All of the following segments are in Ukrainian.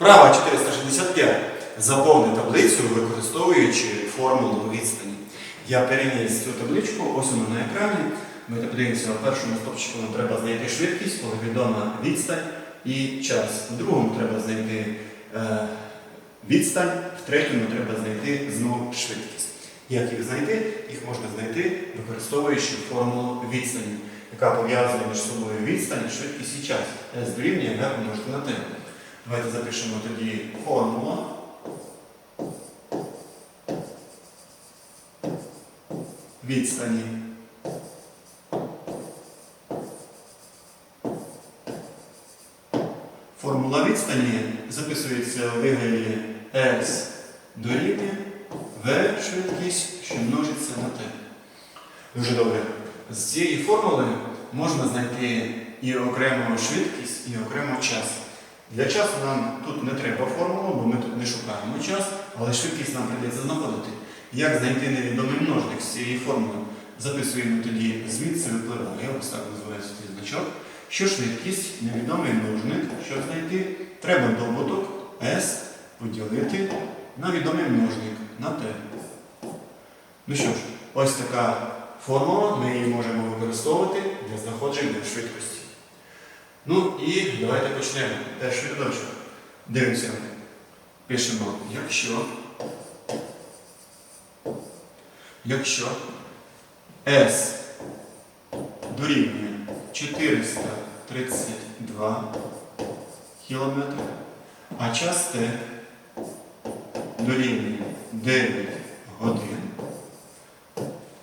Вправа 465. Заповни таблицю, використовуючи формулу відстані. Я переніс цю табличку, ось вона на екрані. Ми подивимося, в першому стопчику нам треба знайти швидкість, коли відома відстань і час. В другому треба знайти е, відстань, в третьому треба знайти знову швидкість. Як їх знайти? Їх можна знайти, використовуючи формулу відстані, яка пов'язує між собою відстань, швидкість і час. S дорівнює V помножити на T. Давайте запишемо тоді формула. Відстані. Формула відстані записується у вигляді S дорівнює V швидкість, що множиться на T. Дуже добре. З цієї формули можна знайти і окрему швидкість, і окремо час. Для часу нам тут не треба формулу, бо ми тут не шукаємо час, але швидкість нам прийдеться знаходити. Як знайти невідомий множник з цієї формули? Записуємо тоді звідси випливає, ось так називається цей значок. Що швидкість, невідомий множник, щоб знайти, треба добуток S поділити на відомий множник на T. Ну що ж, ось така формула, ми її можемо використовувати для знаходження швидкості. Ну і давайте почнемо. Перший рядочок. Дивимося. Пишемо, якщо. Якщо S дорівнює 432 км, а час T дорівнює 9 годин,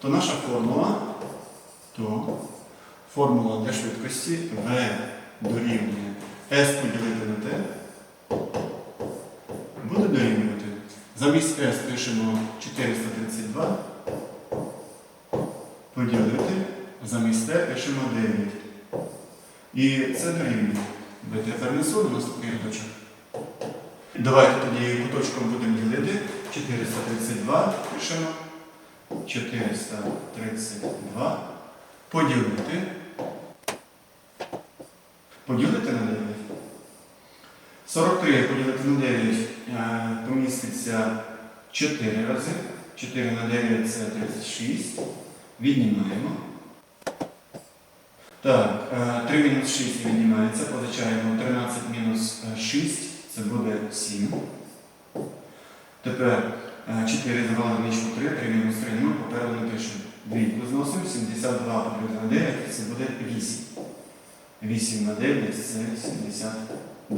то наша формула, то формула для швидкості V дорівнює S поділити на T буде дорівнювати. Замість S пишемо 432 поділити, замість T пишемо 9. І це дорівнює. БТ перенесу на наступний рядочок. Давайте тоді куточком будемо ділити. 432 пишемо. 432 поділити. Поділити на 9. 43 поділити на 9 е, поміститься 4 рази. 4 на 9 це 36. Віднімаємо. Так, е, 3 мінус 6 віднімається, позичаємо 13 мінус е, 6, це буде 7. Тепер е, 4 завали на нічку 3, 3 мінус 3 нема, попереду не пишемо. Двійку зносимо, 72 поділити на 9, це буде 8. 8 на 9 це 72.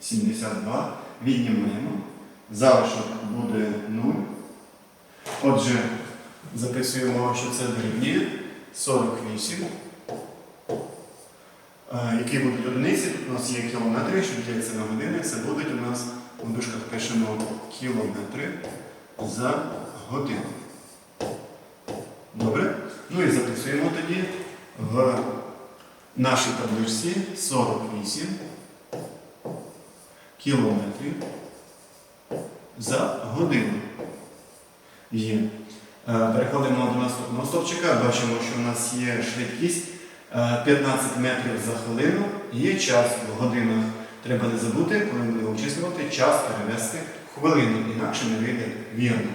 72 віднімаємо. Залишок буде 0. Отже, записуємо, що це дорівнює 48. Е, Які будуть одиниці? Тут у нас є кілометри, що діляться на години. Це будуть у нас, у дужках пишемо кілометри за годину. Добре? Ну і записуємо тоді в нашій табличці 48 кілометрів за годину. Є. Е, Переходимо до наступного стовпчика. Бачимо, що в нас є швидкість е, 15 метрів за хвилину. Є час в годинах. Треба не забути, коли будемо обчислювати, час перевести хвилину, інакше не вийде вірно.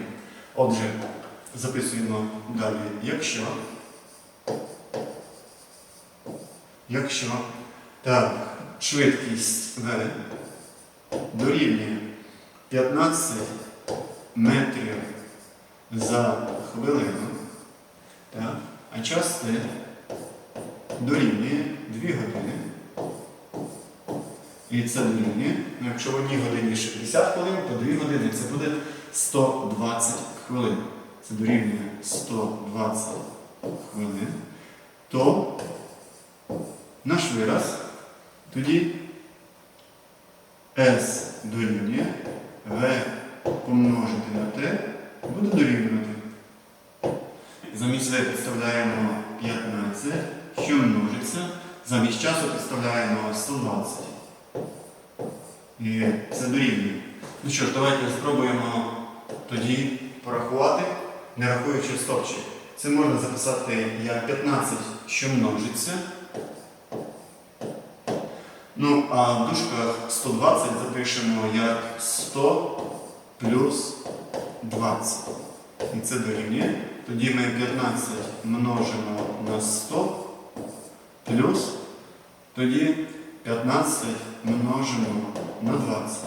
Отже, записуємо далі, якщо. Якщо так, швидкість дорівнює 15 метрів за хвилину, так, а час T дорівнює 2 години. І це дорівнює, ну, якщо в одній годині 60 хвилин, то 2 години це буде 120 хвилин. Це дорівнює 120 хвилин, то наш вираз тоді S дорівнює V помножити на T буде дорівнювати. Замість V підставляємо 15, що множиться. Замість часу підставляємо 120. І це дорівнює. Ну що ж, давайте спробуємо тоді порахувати, не рахуючи стопчик. Це можна записати як 15, що множиться. Ну, а в дужках 120 запишемо як 100 плюс 20. І це дорівнює. Тоді ми 15 множимо на 100 плюс. Тоді 15 множимо на 20.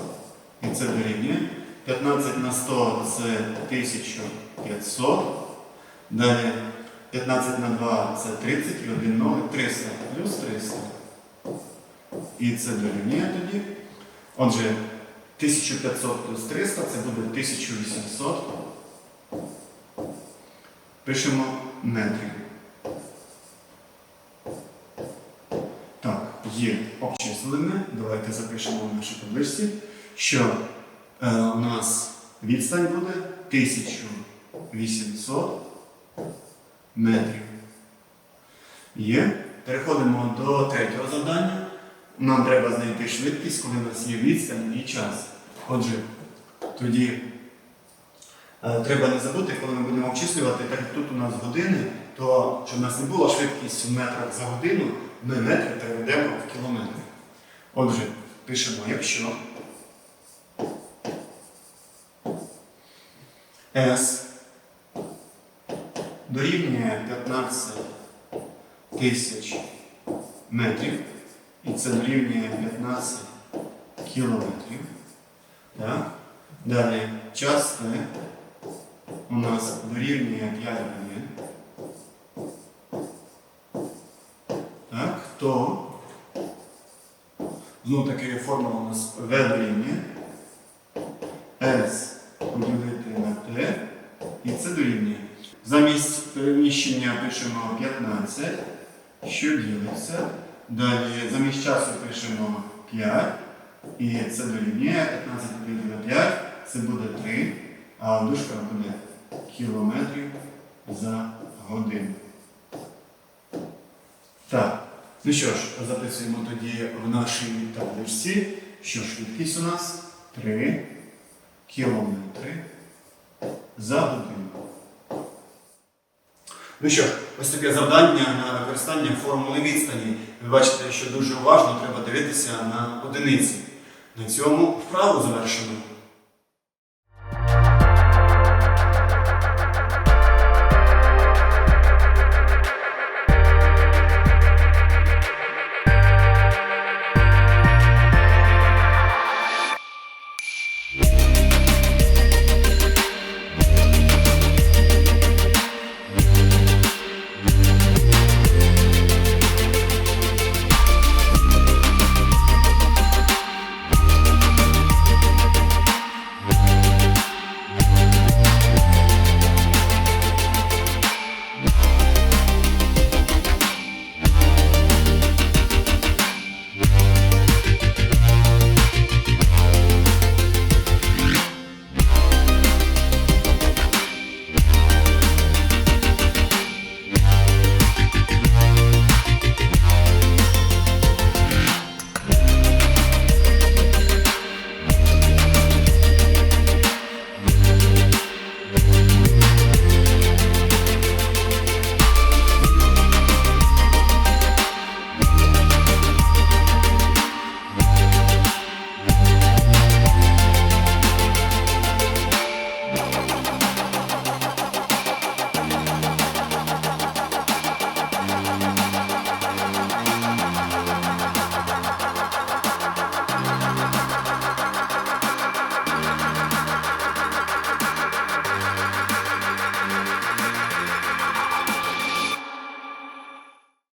І це дорівнює. 15 на 100 це 1500. Далі 15 на 2 це 30 і 1 300 плюс 300. І це дорівнює тоді. Отже, 1500 плюс 300 це буде 1800. Пишемо метрів. Так, є обчислення. Давайте запишемо в нашій табличці, що е, у нас відстань буде 1800 метрів. Є. Переходимо до третього завдання. Нам треба знайти швидкість, коли у нас є відстань і час. Отже, тоді е, треба не забути, коли ми будемо обчислювати, так як тут у нас години, то щоб у нас не була швидкість в метрах за годину, ми метри переведемо в кілометри. Отже, пишемо, якщо S дорівнює 15 тисяч метрів, і це дорівнює 15 кілометрів. Так? Далі час Т у нас дорівнює 5 годин. Так, то знову таки формула у нас В дорівнює S поділити на T, і це дорівнює. Замість переміщення пишемо 15, що ділиться. Далі замість часу пишемо 5, і це дорівнює 15 поділити на 5, це буде 3, а в буде кілометрів за годину. Так, ну що ж, записуємо тоді в нашій табличці, що швидкість у нас 3 кілометри за годину. Ну що ось таке завдання на використання формули відстані. Ви бачите, що дуже уважно треба дивитися на одиниці. На цьому вправу завершено.